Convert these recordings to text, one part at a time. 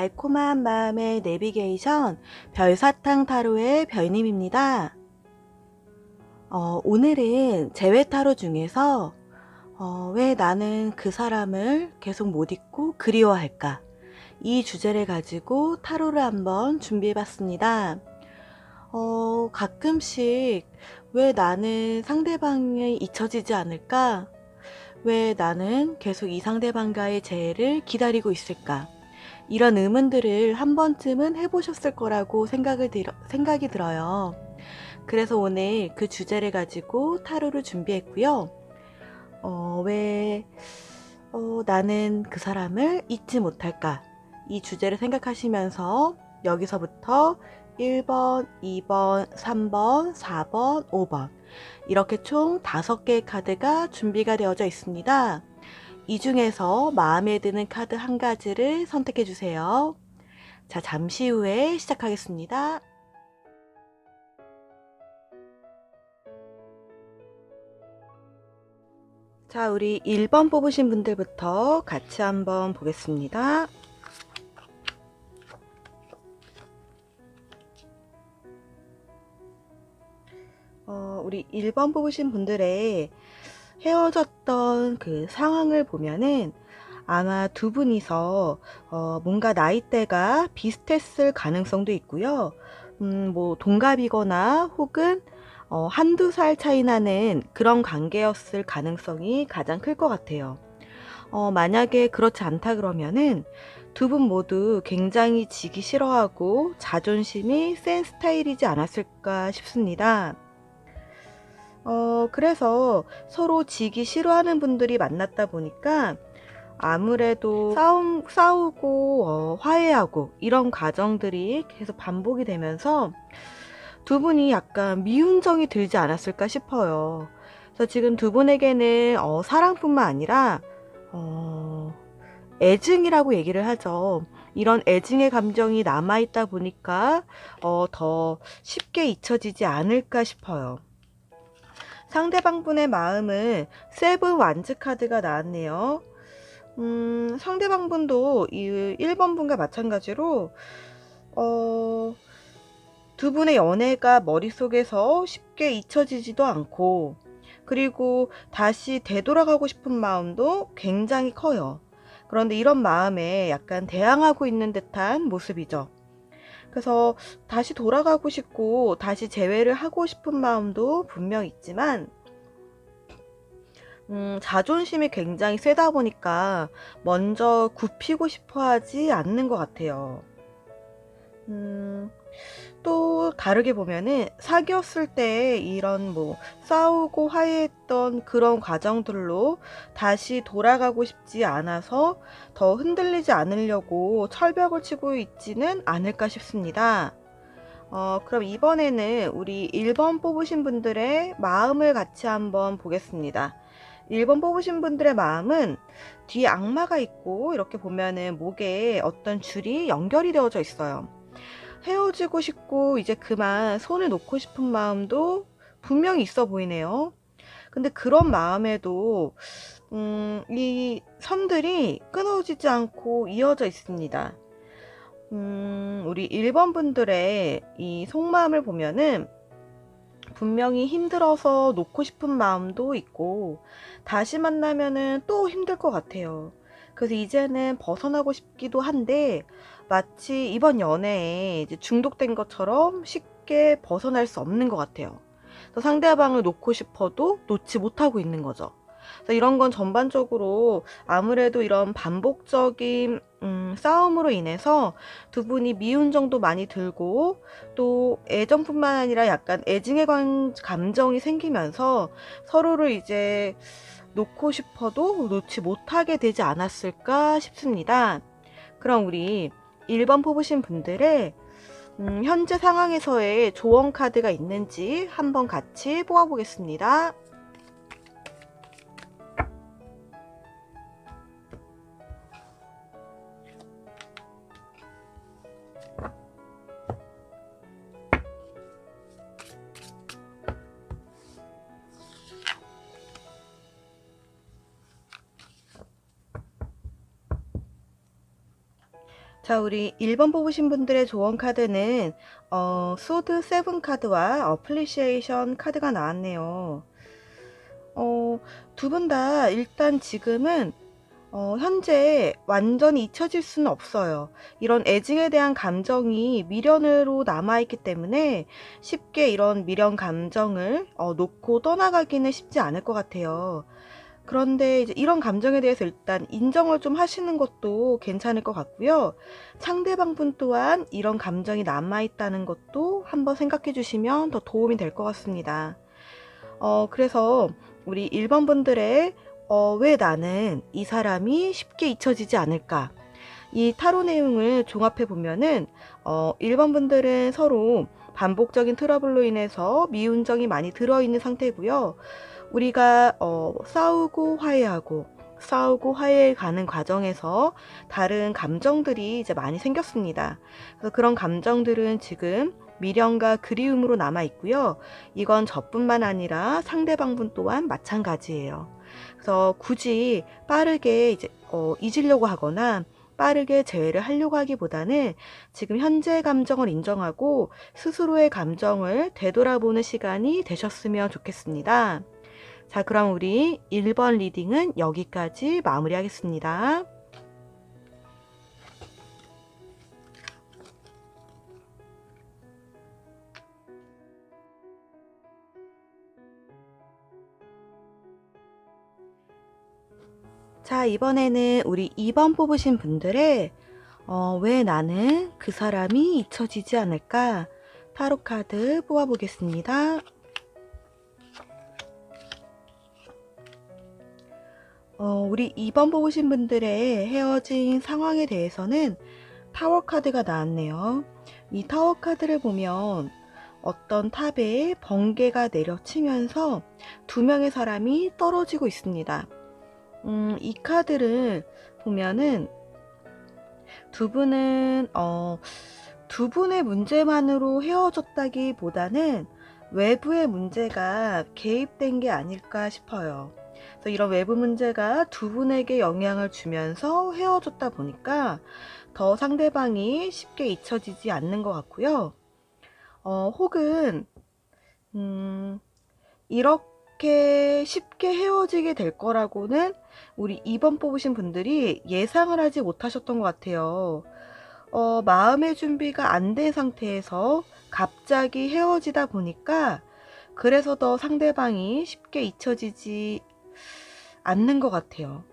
달콤한 마음의 내비게이션 별사탕 타로의 별님입니다. 어, 오늘은 재회 타로 중에서 어, 왜 나는 그 사람을 계속 못 잊고 그리워할까? 이 주제를 가지고 타로를 한번 준비해 봤습니다. 어, 가끔씩 왜 나는 상대방이 잊혀지지 않을까? 왜 나는 계속 이 상대방과의 재회를 기다리고 있을까? 이런 의문들을 한 번쯤은 해보셨을 거라고 생각을 들어, 생각이 들어요. 그래서 오늘 그 주제를 가지고 타로를 준비했고요. 어, 왜 어, 나는 그 사람을 잊지 못할까? 이 주제를 생각하시면서 여기서부터 1번, 2번, 3번, 4번, 5번 이렇게 총 5개의 카드가 준비가 되어져 있습니다. 이 중에서 마음에 드는 카드 한 가지를 선택해 주세요. 자, 잠시 후에 시작하겠습니다. 자, 우리 1번 뽑으신 분들부터 같이 한번 보겠습니다. 어, 우리 1번 뽑으신 분들의 헤어졌던 그 상황을 보면은 아마 두 분이서 어, 뭔가 나이대가 비슷했을 가능성도 있고요. 음, 뭐 동갑이거나 혹은 어, 한두 살 차이 나는 그런 관계였을 가능성이 가장 클 것 같아요. 어, 만약에 그렇지 않다 그러면은 두 분 모두 굉장히 지기 싫어하고 자존심이 센 스타일이지 않았을까 싶습니다. 어, 그래서 서로 지기 싫어하는 분들이 만났다 보니까 아무래도 싸움, 싸우고, 어, 화해하고, 이런 과정들이 계속 반복이 되면서 두 분이 약간 미운정이 들지 않았을까 싶어요. 그래서 지금 두 분에게는, 어, 사랑뿐만 아니라, 어, 애증이라고 얘기를 하죠. 이런 애증의 감정이 남아있다 보니까, 어, 더 쉽게 잊혀지지 않을까 싶어요. 상대방분의 마음은 세븐 완즈 카드가 나왔네요. 음, 상대방분도 이 1번 분과 마찬가지로 어, 두 분의 연애가 머릿속에서 쉽게 잊혀지지도 않고 그리고 다시 되돌아가고 싶은 마음도 굉장히 커요. 그런데 이런 마음에 약간 대항하고 있는 듯한 모습이죠. 그래서 다시 돌아가고 싶고 다시 재회를 하고 싶은 마음도 분명 있지만 음, 자존심이 굉장히 세다 보니까 먼저 굽히고 싶어 하지 않는 것 같아요. 음, 또 다르게 보면은 사귀었을 때 이런 뭐 싸우고 화해했던 그런 과정들로 다시 돌아가고 싶지 않아서 더 흔들리지 않으려고 철벽을 치고 있지는 않을까 싶습니다. 어, 그럼 이번에는 우리 1번 뽑으신 분들의 마음을 같이 한번 보겠습니다. 1번 뽑으신 분들의 마음은 뒤에 악마가 있고 이렇게 보면은 목에 어떤 줄이 연결이 되어져 있어요. 헤어지고 싶고 이제 그만 손을 놓고 싶은 마음도 분명히 있어 보이네요. 근데 그런 마음에도 음, 이 선들이 끊어지지 않고 이어져 있습니다. 음, 우리 1번 분들의 이 속마음을 보면은 분명히 힘들어서 놓고 싶은 마음도 있고 다시 만나면은 또 힘들 것 같아요. 그래서 이제는 벗어나고 싶기도 한데 마치 이번 연애에 이제 중독된 것처럼 쉽게 벗어날 수 없는 것 같아요. 상대방을 놓고 싶어도 놓지 못하고 있는 거죠. 이런 건 전반적으로 아무래도 이런 반복적인 음, 싸움으로 인해서 두 분이 미운 정도 많이 들고 또 애정뿐만 아니라 약간 애증의 감정이 생기면서 서로를 이제 놓고 싶어도 놓지 못하게 되지 않았을까 싶습니다. 그럼 우리 1번 뽑으신 분들의 음, 현재 상황에서의 조언 카드가 있는지 한번 같이 뽑아보겠습니다. 자, 우리 1번 뽑으신 분들의 조언 카드는 어, 소드 세븐 카드와 어플리시에이션 카드가 나왔네요. 어, 두 분 다 일단 지금은 어, 현재 완전히 잊혀질 수는 없어요. 이런 애증에 대한 감정이 미련으로 남아있기 때문에 쉽게 이런 미련 감정을 어, 놓고 떠나가기는 쉽지 않을 것 같아요. 그런데 이제 이런 감정에 대해서 일단 인정을 좀 하시는 것도 괜찮을 것 같고요. 상대방 분 또한 이런 감정이 남아있다는 것도 한번 생각해 주시면 더 도움이 될 것 같습니다. 어, 그래서 우리 1번 분들의 어, 왜 나는 이 사람이 쉽게 잊혀지지 않을까? 이 타로 내용을 종합해 보면은 어, 1번 분들은 서로 반복적인 트러블로 인해서 미운 정이 많이 들어있는 상태고요. 우리가 어, 싸우고 화해하고 싸우고 화해해 가는 과정에서 다른 감정들이 이제 많이 생겼습니다. 그래서 그런 감정들은 지금 미련과 그리움으로 남아 있고요. 이건 저뿐만 아니라 상대방분 또한 마찬가지예요. 그래서 굳이 빠르게 이제 어, 잊으려고 하거나 빠르게 재회를 하려고 하기보다는 지금 현재 감정을 인정하고 스스로의 감정을 되돌아보는 시간이 되셨으면 좋겠습니다. 자, 그럼 우리 1번 리딩은 여기까지 마무리하겠습니다. 자, 이번에는 우리 2번 뽑으신 분들의 어, 왜 나는 그 사람이 잊혀지지 않을까? 타로 카드 뽑아보겠습니다. 어, 우리 2번 뽑으신 분들의 헤어진 상황에 대해서는 타워 카드가 나왔네요. 이 타워 카드를 보면 어떤 탑에 번개가 내려치면서 두 명의 사람이 떨어지고 있습니다. 음, 이 카드를 보면은 두 분은 어, 두 분의 문제만으로 헤어졌다기보다는 외부의 문제가 개입된 게 아닐까 싶어요. 그래서 이런 외부 문제가 두 분에게 영향을 주면서 헤어졌다 보니까 더 상대방이 쉽게 잊혀지지 않는 것 같고요. 어, 혹은 음, 이렇게 쉽게 헤어지게 될 거라고는 우리 2번 뽑으신 분들이 예상을 하지 못하셨던 것 같아요. 어, 마음의 준비가 안 된 상태에서 갑자기 헤어지다 보니까 그래서 더 상대방이 쉽게 잊혀지지 않는 것 같아요.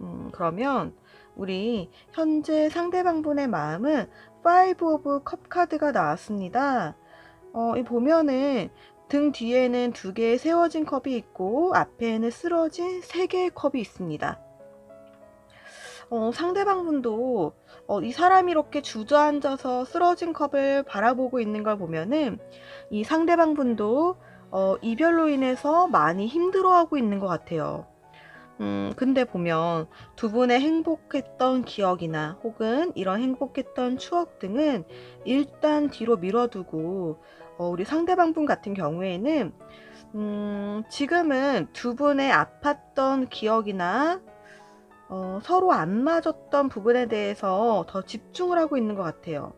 음, 그러면 우리 현재 상대방분의 마음은 5 오브 컵 카드가 나왔습니다. 어, 이 보면은 등 뒤에는 두 개의 세워진 컵이 있고 앞에는 쓰러진 세 개의 컵이 있습니다. 어, 상대방분도 어, 이 사람이 이렇게 주저앉아서 쓰러진 컵을 바라보고 있는 걸 보면은 이 상대방분도 어, 이별로 인해서 많이 힘들어하고 있는 것 같아요. 음, 근데 보면 두 분의 행복했던 기억이나 혹은 이런 행복했던 추억 등은 일단 뒤로 밀어두고 어, 우리 상대방분 같은 경우에는 음, 지금은 두 분의 아팠던 기억이나 어, 서로 안 맞았던 부분에 대해서 더 집중을 하고 있는 것 같아요.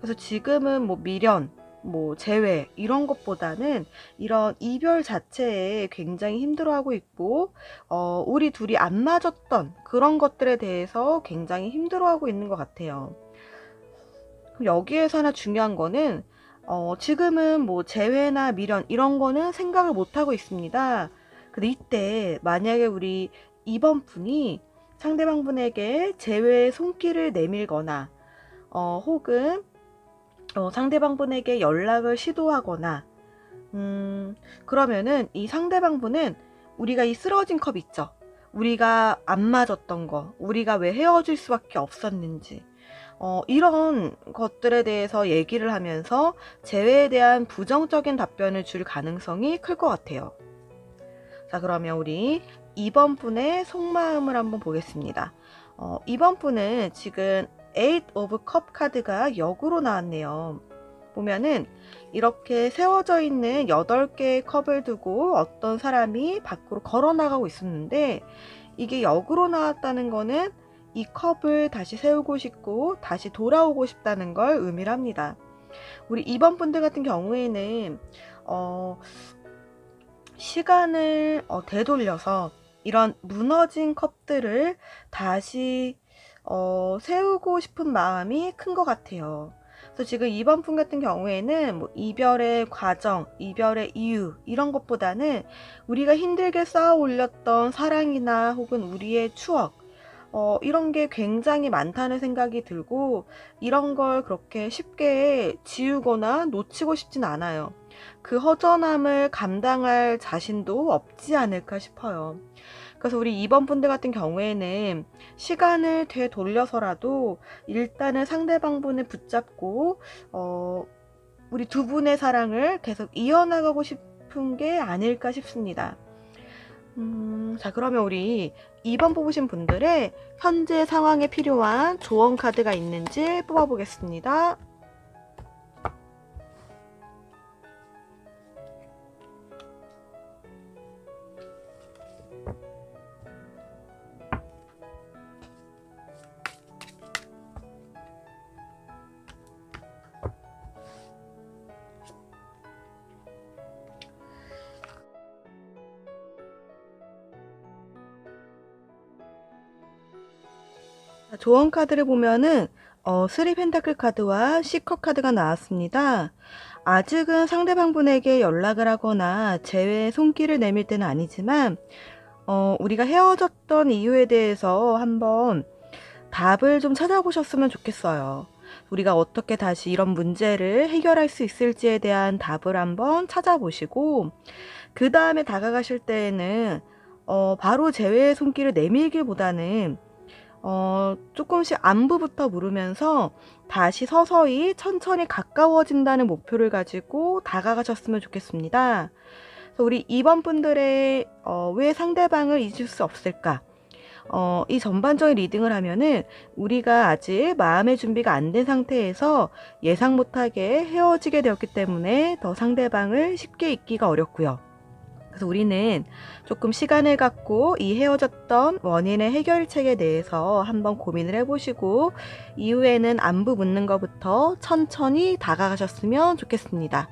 그래서 지금은 뭐 미련, 뭐 재회 이런 것보다는 이런 이별 자체에 굉장히 힘들어하고 있고 어, 우리 둘이 안 맞았던 그런 것들에 대해서 굉장히 힘들어하고 있는 것 같아요. 여기에서 하나 중요한 거는 어, 지금은 뭐 재회나 미련 이런 거는 생각을 못 하고 있습니다. 근데 이때 만약에 우리 2번 분이 상대방 분에게 재회의 손길을 내밀거나 어, 혹은 어, 상대방 분에게 연락을 시도하거나 음, 그러면은 이 상대방 분은 우리가 이 쓰러진 컵 있죠. 우리가 안 맞았던 거, 우리가 왜 헤어질 수밖에 없었는지, 어, 이런 것들에 대해서 얘기를 하면서 재회에 대한 부정적인 답변을 줄 가능성이 클 것 같아요. 자, 그러면 우리 2번 분의 속마음을 한번 보겠습니다. 어, 2번 분은 지금 8 of cup 카드가 역으로 나왔네요. 보면은 이렇게 세워져 있는 8개의 컵을 두고 어떤 사람이 밖으로 걸어 나가고 있었는데 이게 역으로 나왔다는 거는 이 컵을 다시 세우고 싶고 다시 돌아오고 싶다는 걸 의미를 합니다. 우리 2번 분들 같은 경우에는 어, 시간을 어, 되돌려서 이런 무너진 컵들을 다시 어, 세우고 싶은 마음이 큰 것 같아요. 그래서 지금 2번 분 같은 경우에는 뭐 이별의 과정, 이별의 이유 이런 것보다는 우리가 힘들게 쌓아 올렸던 사랑이나 혹은 우리의 추억 어, 이런 게 굉장히 많다는 생각이 들고 이런 걸 그렇게 쉽게 지우거나 놓치고 싶진 않아요. 그 허전함을 감당할 자신도 없지 않을까 싶어요. 그래서 우리 2번 분들 같은 경우에는 시간을 되돌려서라도 일단은 상대방 분을 붙잡고 어, 우리 두 분의 사랑을 계속 이어나가고 싶은 게 아닐까 싶습니다. 음, 자, 그러면 우리 2번 뽑으신 분들의 현재 상황에 필요한 조언 카드가 있는지 뽑아보겠습니다. 조언 카드를 보면은 어, 3 펜타클 카드와 C컵 카드가 나왔습니다. 아직은 상대방 분에게 연락을 하거나 재회의 손길을 내밀 때는 아니지만 어, 우리가 헤어졌던 이유에 대해서 한번 답을 좀 찾아보셨으면 좋겠어요. 우리가 어떻게 다시 이런 문제를 해결할 수 있을지에 대한 답을 한번 찾아보시고 그 다음에 다가가실 때에는 어, 바로 재회의 손길을 내밀기보다는 어, 조금씩 안부부터 물으면서 다시 서서히 천천히 가까워진다는 목표를 가지고 다가가셨으면 좋겠습니다. 우리 2번 분들의 어, 왜 상대방을 잊을 수 없을까? 어, 이 전반적인 리딩을 하면은 우리가 아직 마음의 준비가 안 된 상태에서 예상 못하게 헤어지게 되었기 때문에 더 상대방을 쉽게 잊기가 어렵고요. 그래서 우리는 조금 시간을 갖고 이 헤어졌던 원인의 해결책에 대해서 한번 고민을 해보시고 이후에는 안부 묻는 것부터 천천히 다가가셨으면 좋겠습니다.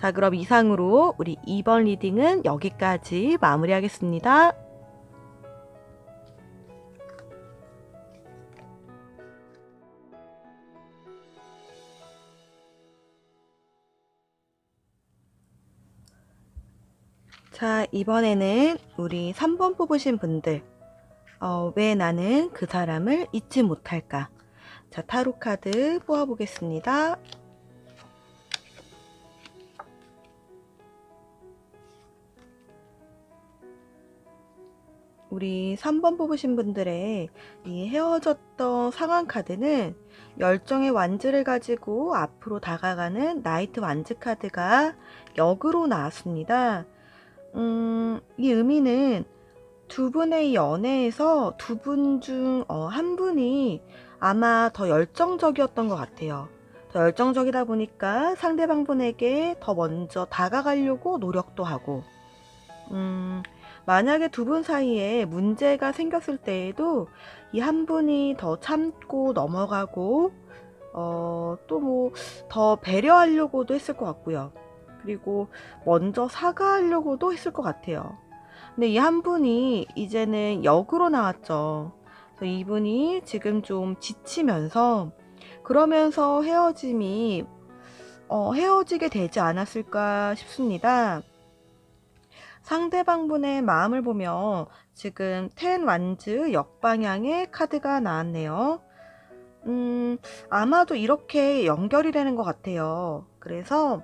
자, 그럼 이상으로 우리 2번 리딩은 여기까지 마무리하겠습니다. 자, 이번에는 우리 3번 뽑으신 분들. 어, 왜 나는 그 사람을 잊지 못할까? 자, 타로 카드 뽑아보겠습니다. 우리 3번 뽑으신 분들의 이 헤어졌던 상황 카드는 열정의 완즈를 가지고 앞으로 다가가는 나이트 완즈 카드가 역으로 나왔습니다. 음, 이 의미는 두 분의 연애에서 두 분 중 한 분이 아마 더 열정적이었던 것 같아요. 더 열정적이다 보니까 상대방 분에게 더 먼저 다가가려고 노력도 하고, 음, 만약에 두 분 사이에 문제가 생겼을 때에도 이 한 분이 더 참고 넘어가고, 어, 또 뭐 더 배려하려고도 했을 것 같고요. 그리고 먼저 사과하려고도 했을 것 같아요. 근데 이 한 분이 이제는 역으로 나왔죠. 그래서 이분이 지금 좀 지치면서 그러면서 헤어짐이 어, 헤어지게 되지 않았을까 싶습니다. 상대방분의 마음을 보면 지금 텐 완즈 역방향의 카드가 나왔네요. 음, 아마도 이렇게 연결이 되는 것 같아요. 그래서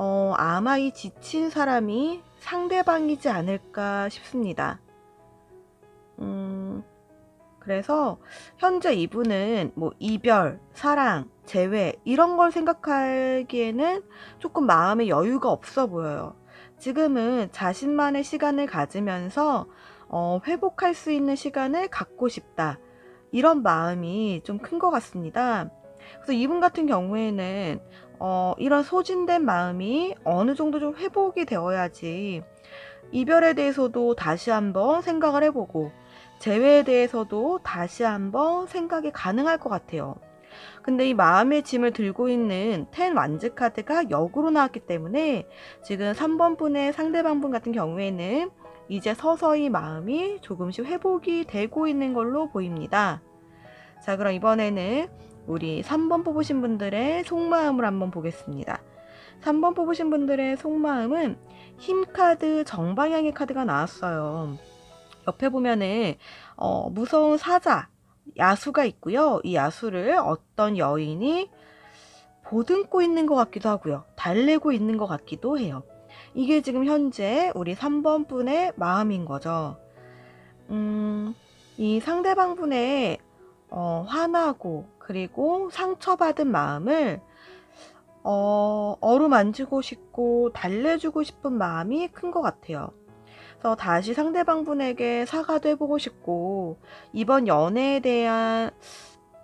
어, 아마 이 지친 사람이 상대방이지 않을까 싶습니다. 음, 그래서 현재 이분은 뭐 이별, 사랑, 재회 이런 걸 생각하기에는 조금 마음의 여유가 없어 보여요. 지금은 자신만의 시간을 가지면서 어, 회복할 수 있는 시간을 갖고 싶다. 이런 마음이 좀 큰 것 같습니다. 그래서 이분 같은 경우에는 어, 이런 소진된 마음이 어느 정도 좀 회복이 되어야지 이별에 대해서도 다시 한번 생각을 해보고 재회에 대해서도 다시 한번 생각이 가능할 것 같아요. 근데 이 마음의 짐을 들고 있는 텐 완즈 카드가 역으로 나왔기 때문에 지금 3번 분의 상대방 분 같은 경우에는 이제 서서히 마음이 조금씩 회복이 되고 있는 걸로 보입니다. 자, 그럼 이번에는 우리 3번 뽑으신 분들의 속마음을 한번 보겠습니다. 3번 뽑으신 분들의 속마음은 힘 카드 정방향의 카드가 나왔어요. 옆에 보면은 어, 무서운 사자, 야수가 있고요. 이 야수를 어떤 여인이 보듬고 있는 것 같기도 하고요. 달래고 있는 것 같기도 해요. 이게 지금 현재 우리 3번 분의 마음인 거죠. 음, 이 상대방 분의 어, 화나고 그리고 상처받은 마음을 어, 어루만지고 싶고 달래주고 싶은 마음이 큰 것 같아요. 그래서 다시 상대방 분에게 사과도 해보고 싶고 이번 연애에 대한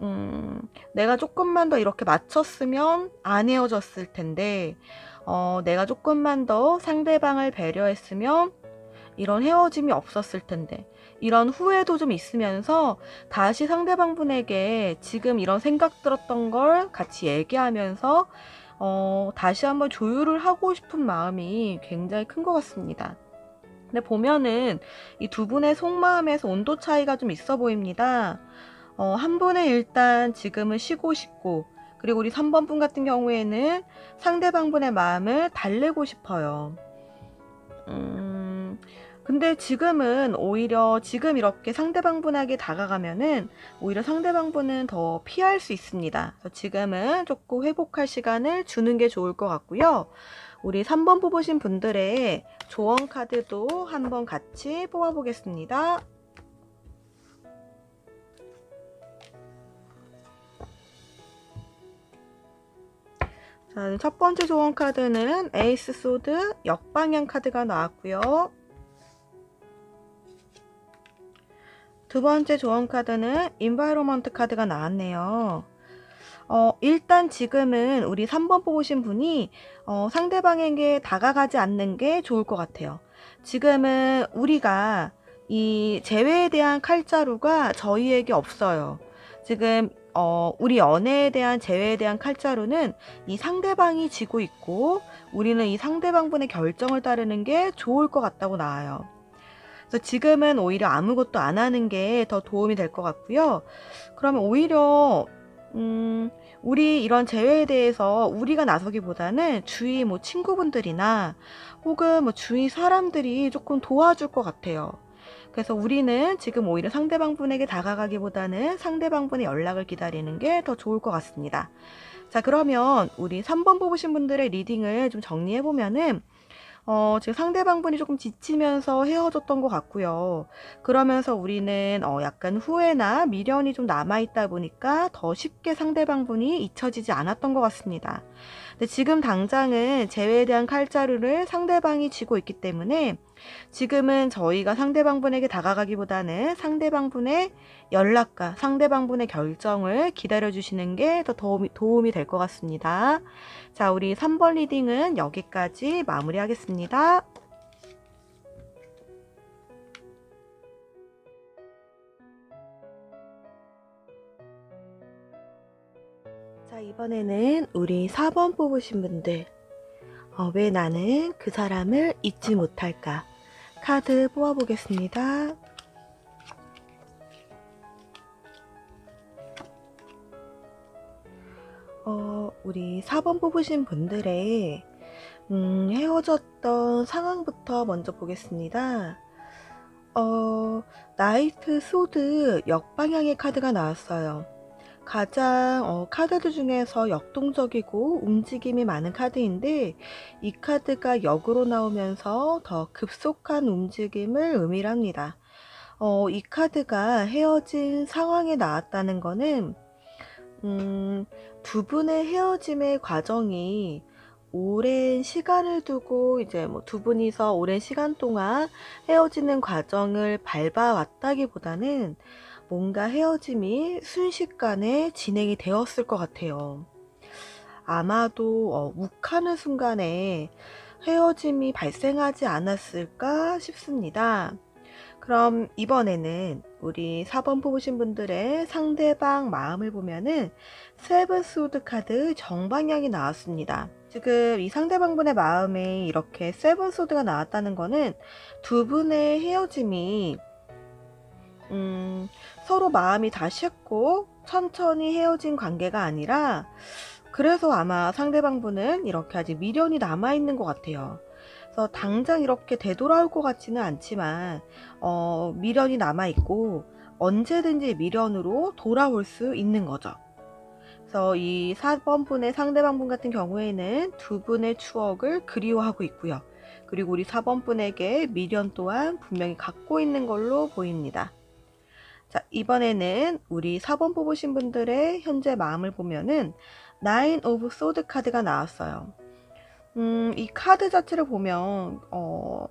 음, 내가 조금만 더 이렇게 맞췄으면 안 헤어졌을 텐데 어, 내가 조금만 더 상대방을 배려했으면 이런 헤어짐이 없었을 텐데 이런 후회도 좀 있으면서 다시 상대방 분에게 지금 이런 생각 들었던 걸 같이 얘기하면서 어, 다시 한번 조율을 하고 싶은 마음이 굉장히 큰 것 같습니다. 근데 보면은 이 두 분의 속마음에서 온도 차이가 좀 있어 보입니다. 어, 한 분은 일단 지금은 쉬고 싶고, 그리고 우리 3번 분 같은 경우에는 상대방 분의 마음을 달래고 싶어요. 음, 근데 지금은 오히려 지금 이렇게 상대방 분에게 다가가면은 오히려 상대방 분은 더 피할 수 있습니다. 지금은 조금 회복할 시간을 주는 게 좋을 것 같고요. 우리 3번 뽑으신 분들의 조언 카드도 한번 같이 뽑아보겠습니다. 자, 첫 번째 조언 카드는 에이스 소드 역방향 카드가 나왔고요. 두 번째 조언 카드는 인바이로먼트 카드가 나왔네요. 어, 일단 지금은 우리 3번 뽑으신 분이 어, 상대방에게 다가가지 않는 게 좋을 것 같아요. 지금은 우리가 이 재회에 대한 칼자루가 저희에게 없어요. 지금 어, 우리 연애에 대한 재회에 대한 칼자루는 이 상대방이 지고 있고 우리는 이 상대방분의 결정을 따르는 게 좋을 것 같다고 나와요. 그래서 지금은 오히려 아무것도 안 하는 게 더 도움이 될 것 같고요. 그러면 오히려 음, 우리 이런 재회에 대해서 우리가 나서기보다는 주위 뭐 친구분들이나 혹은 뭐 주위 사람들이 조금 도와줄 것 같아요. 그래서 우리는 지금 오히려 상대방 분에게 다가가기보다는 상대방 분의 연락을 기다리는 게 더 좋을 것 같습니다. 자, 그러면 우리 3번 뽑으신 분들의 리딩을 좀 정리해 보면은 어, 지금 상대방 분이 조금 지치면서 헤어졌던 것 같고요. 그러면서 우리는 어, 약간 후회나 미련이 좀 남아있다 보니까 더 쉽게 상대방 분이 잊혀지지 않았던 것 같습니다. 근데 지금 당장은 재회에 대한 칼자루를 상대방이 쥐고 있기 때문에 지금은 저희가 상대방 분에게 다가가기보다는 상대방 분의 연락과 상대방 분의 결정을 기다려 주시는 게 더 도움이, 도움이 될 것 같습니다. 자, 우리 3번 리딩은 여기까지 마무리하겠습니다. 자, 이번에는 우리 4번 뽑으신 분들. 어, 왜 나는 그 사람을 잊지 못할까? 카드 뽑아보겠습니다. 어, 우리 4번 뽑으신 분들의 음, 헤어졌던 상황부터 먼저 보겠습니다. 어, 나이트 소드 역방향의 카드가 나왔어요. 가장 어, 카드들 중에서 역동적이고 움직임이 많은 카드인데 이 카드가 역으로 나오면서 더 급속한 움직임을 의미합니다. 어, 이 카드가 헤어진 상황에 나왔다는 거는 음, 두 분의 헤어짐의 과정이 오랜 시간을 두고 이제 뭐 두 분이서 오랜 시간 동안 헤어지는 과정을 밟아왔다기보다는 뭔가 헤어짐이 순식간에 진행이 되었을 것 같아요. 아마도 어, 욱하는 순간에 헤어짐이 발생하지 않았을까 싶습니다. 그럼 이번에는 우리 4번 뽑으신 분들의 상대방 마음을 보면은 세븐 소드 카드 정방향이 나왔습니다. 지금 이 상대방분의 마음에 이렇게 세븐 소드가 나왔다는 거는 두 분의 헤어짐이 음, 서로 마음이 다 식고 천천히 헤어진 관계가 아니라 그래서 아마 상대방분은 이렇게 아직 미련이 남아있는 것 같아요. 그래서 당장 이렇게 되돌아올 것 같지는 않지만 어, 미련이 남아있고 언제든지 미련으로 돌아올 수 있는 거죠. 그래서 이 4번 분의 상대방분 같은 경우에는 두 분의 추억을 그리워하고 있고요. 그리고 우리 4번 분에게 미련 또한 분명히 갖고 있는 걸로 보입니다. 자, 이번에는 우리 4번 뽑으신 분들의 현재 마음을 보면은 나인 오브 소드 카드가 나왔어요. 음, 이 카드 자체를 보면 어,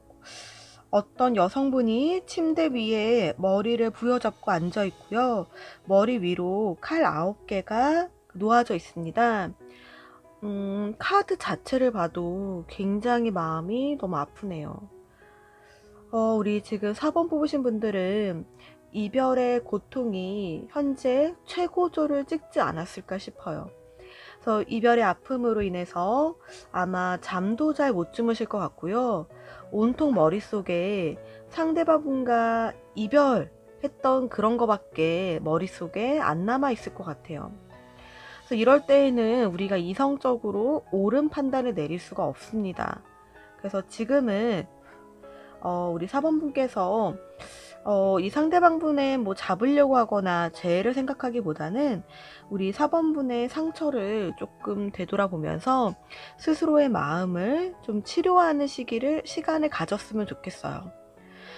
어떤 여성분이 침대 위에 머리를 부여잡고 앉아 있고요. 머리 위로 칼 9개가 놓아져 있습니다. 음, 카드 자체를 봐도 굉장히 마음이 너무 아프네요. 어, 우리 지금 4번 뽑으신 분들은 이별의 고통이 현재 최고조를 찍지 않았을까 싶어요. 그래서 이별의 아픔으로 인해서 아마 잠도 잘 못 주무실 것 같고요. 온통 머릿속에 상대방분과 이별했던 그런 거밖에 머릿속에 안 남아 있을 것 같아요. 그래서 이럴 때에는 우리가 이성적으로 옳은 판단을 내릴 수가 없습니다. 그래서 지금은 어, 우리 사번분께서 어, 이 상대방분의 뭐 잡으려고 하거나 죄를 생각하기보다는 우리 4번분의 상처를 조금 되돌아보면서 스스로의 마음을 좀 치료하는 시기를, 시간을 가졌으면 좋겠어요.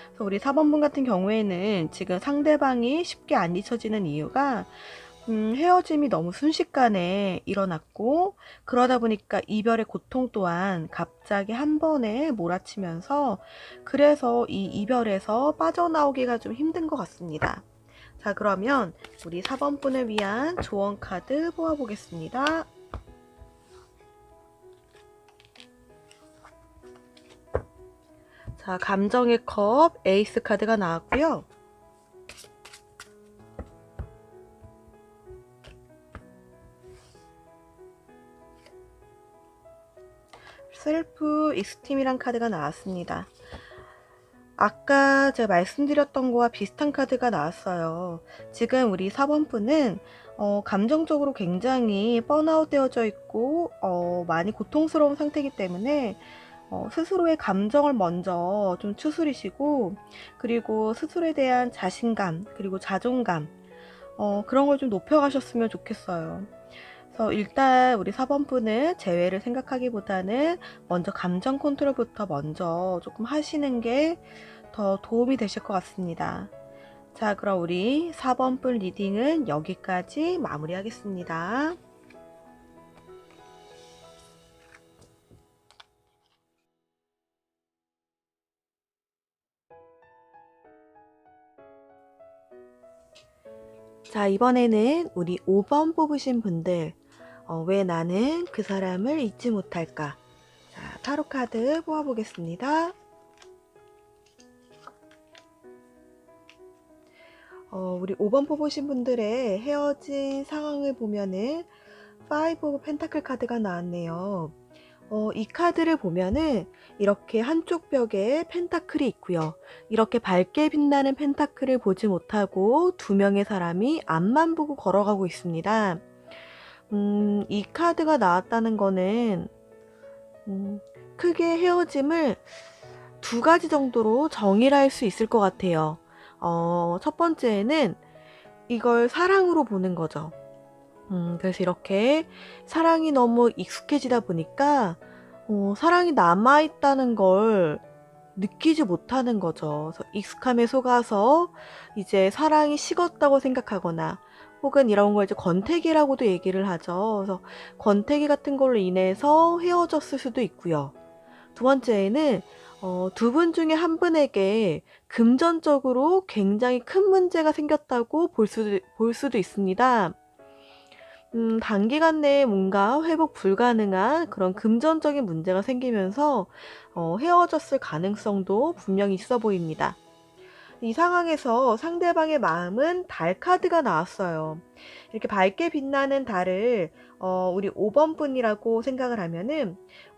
그래서 우리 4번분 같은 경우에는 지금 상대방이 쉽게 안 잊혀지는 이유가 음, 헤어짐이 너무 순식간에 일어났고 그러다 보니까 이별의 고통 또한 갑자기 한 번에 몰아치면서 그래서 이 이별에서 빠져나오기가 좀 힘든 것 같습니다. 자 그러면 우리 4번 분을 위한 조언 카드 뽑아보겠습니다. 자 감정의 컵 에이스 카드가 나왔고요. 익스팀이란 카드가 나왔습니다. 아까 제가 말씀드렸던 거와 비슷한 카드가 나왔어요. 지금 우리 4번 분은 어, 감정적으로 굉장히 뻔아웃 되어져 있고 어, 많이 고통스러운 상태이기 때문에 어, 스스로의 감정을 먼저 좀 추스리시고 그리고 스스로에 대한 자신감 그리고 자존감 어, 그런 걸 좀 높여가셨으면 좋겠어요. 그래서 일단 우리 4번 분은 재회를 생각하기보다는 먼저 감정 컨트롤부터 먼저 조금 하시는 게 더 도움이 되실 것 같습니다. 자, 그럼 우리 4번 분 리딩은 여기까지 마무리하겠습니다. 자, 이번에는 우리 5번 뽑으신 분들, 어, 왜 나는 그 사람을 잊지 못할까? 자, 타로 카드 뽑아보겠습니다. 어, 우리 5번 뽑으신 분들의 헤어진 상황을 보면은 5 오브 펜타클 카드가 나왔네요. 어, 이 카드를 보면은 이렇게 한쪽 벽에 펜타클이 있고요. 이렇게 밝게 빛나는 펜타클을 보지 못하고 두 명의 사람이 앞만 보고 걸어가고 있습니다. 음, 이 카드가 나왔다는 거는 음, 크게 헤어짐을 두 가지 정도로 정의를 할 수 있을 것 같아요. 어, 첫 번째는 이걸 사랑으로 보는 거죠. 음, 그래서 이렇게 사랑이 너무 익숙해지다 보니까 어, 사랑이 남아있다는 걸 느끼지 못하는 거죠. 익숙함에 속아서 이제 사랑이 식었다고 생각하거나 혹은 이런 걸 이제 권태기라고도 얘기를 하죠. 그래서 권태기 같은 걸로 인해서 헤어졌을 수도 있고요. 두 번째에는 어, 두 분 중에 한 분에게 금전적으로 굉장히 큰 문제가 생겼다고 볼 수도, 볼 수도 있습니다. 음, 단기간 내에 뭔가 회복 불가능한 그런 금전적인 문제가 생기면서 어, 헤어졌을 가능성도 분명히 있어 보입니다. 이 상황에서 상대방의 마음은 달 카드가 나왔어요. 이렇게 밝게 빛나는 달을 어, 우리 5번 분이라고 생각을 하면은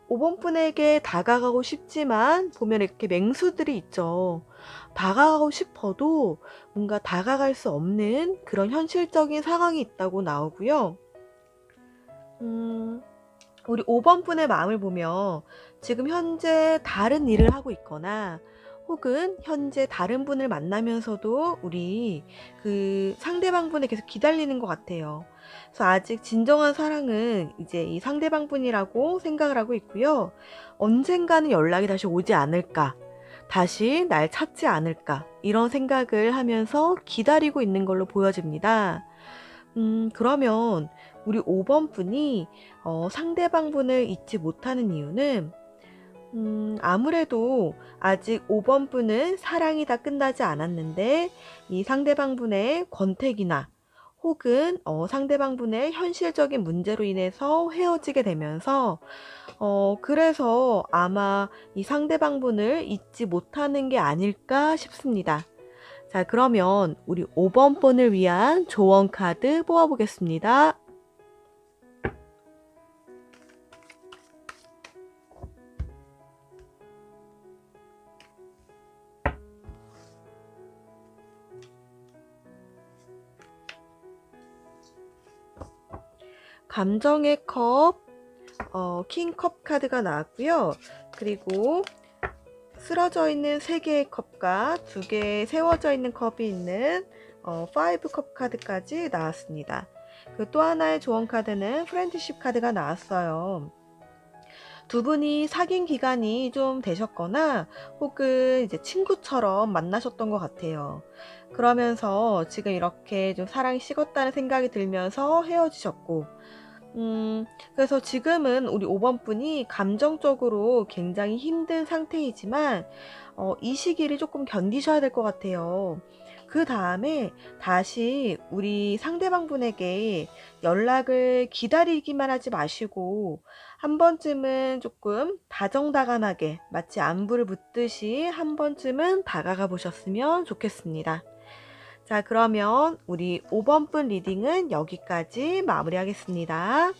5번 분에게 다가가고 싶지만 보면 이렇게 맹수들이 있죠. 다가가고 싶어도 뭔가 다가갈 수 없는 그런 현실적인 상황이 있다고 나오고요. 음, 우리 5번 분의 마음을 보면 지금 현재 다른 일을 하고 있거나 혹은 현재 다른 분을 만나면서도 우리 그 상대방 분에 계속 기다리는 것 같아요. 그래서 아직 진정한 사랑은 이제 이 상대방 분이라고 생각을 하고 있고요. 언젠가는 연락이 다시 오지 않을까. 다시 날 찾지 않을까. 이런 생각을 하면서 기다리고 있는 걸로 보여집니다. 음, 그러면 우리 5번 분이 어, 상대방 분을 잊지 못하는 이유는 음, 아무래도 아직 5번 분은 사랑이 다 끝나지 않았는데 이 상대방 분의 권태기나 혹은 어, 상대방 분의 현실적인 문제로 인해서 헤어지게 되면서 어, 그래서 아마 이 상대방 분을 잊지 못하는 게 아닐까 싶습니다. 자, 그러면 우리 5번 분을 위한 조언 카드 뽑아보겠습니다. 감정의 컵, 어, 킹컵 카드가 나왔고요. 그리고 쓰러져 있는 세 개의 컵과 두 개의 세워져 있는 컵이 있는 어, 5컵 카드까지 나왔습니다. 그 또 하나의 조언 카드는 프렌드십 카드가 나왔어요. 두 분이 사귄 기간이 좀 되셨거나 혹은 이제 친구처럼 만나셨던 것 같아요. 그러면서 지금 이렇게 좀 사랑이 식었다는 생각이 들면서 헤어지셨고, 음, 그래서 지금은 우리 5번 분이 감정적으로 굉장히 힘든 상태이지만, 어, 이 시기를 조금 견디셔야 될 것 같아요. 그 다음에 다시 우리 상대방 분에게 연락을 기다리기만 하지 마시고, 한 번쯤은 조금 다정다감하게 마치 안부를 묻듯이 한 번쯤은 다가가 보셨으면 좋겠습니다. 자, 그러면 우리 5번 분 리딩은 여기까지 마무리하겠습니다.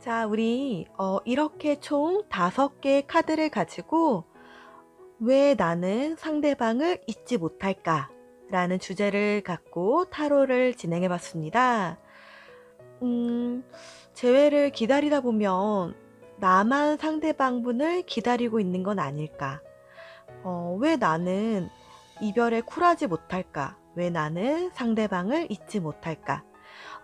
자, 우리 어, 이렇게 총 다섯 개의 카드를 가지고 왜 나는 상대방을 잊지 못할까? 라는 주제를 갖고 타로를 진행해 봤습니다. 음, 재회를 기다리다 보면 나만 상대방분을 기다리고 있는 건 아닐까? 어, 왜 나는 이별에 쿨하지 못할까? 왜 나는 상대방을 잊지 못할까?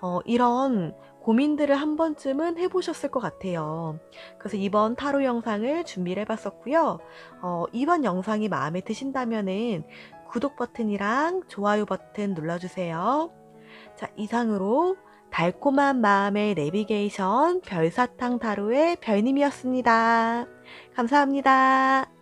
어, 이런 고민들을 한 번쯤은 해보셨을 것 같아요. 그래서 이번 타로 영상을 준비를 해봤었고요. 어, 이번 영상이 마음에 드신다면은 구독 버튼이랑 좋아요 버튼 눌러주세요. 자, 이상으로 달콤한 마음의 내비게이션 별사탕 타로의 별님이었습니다. 감사합니다.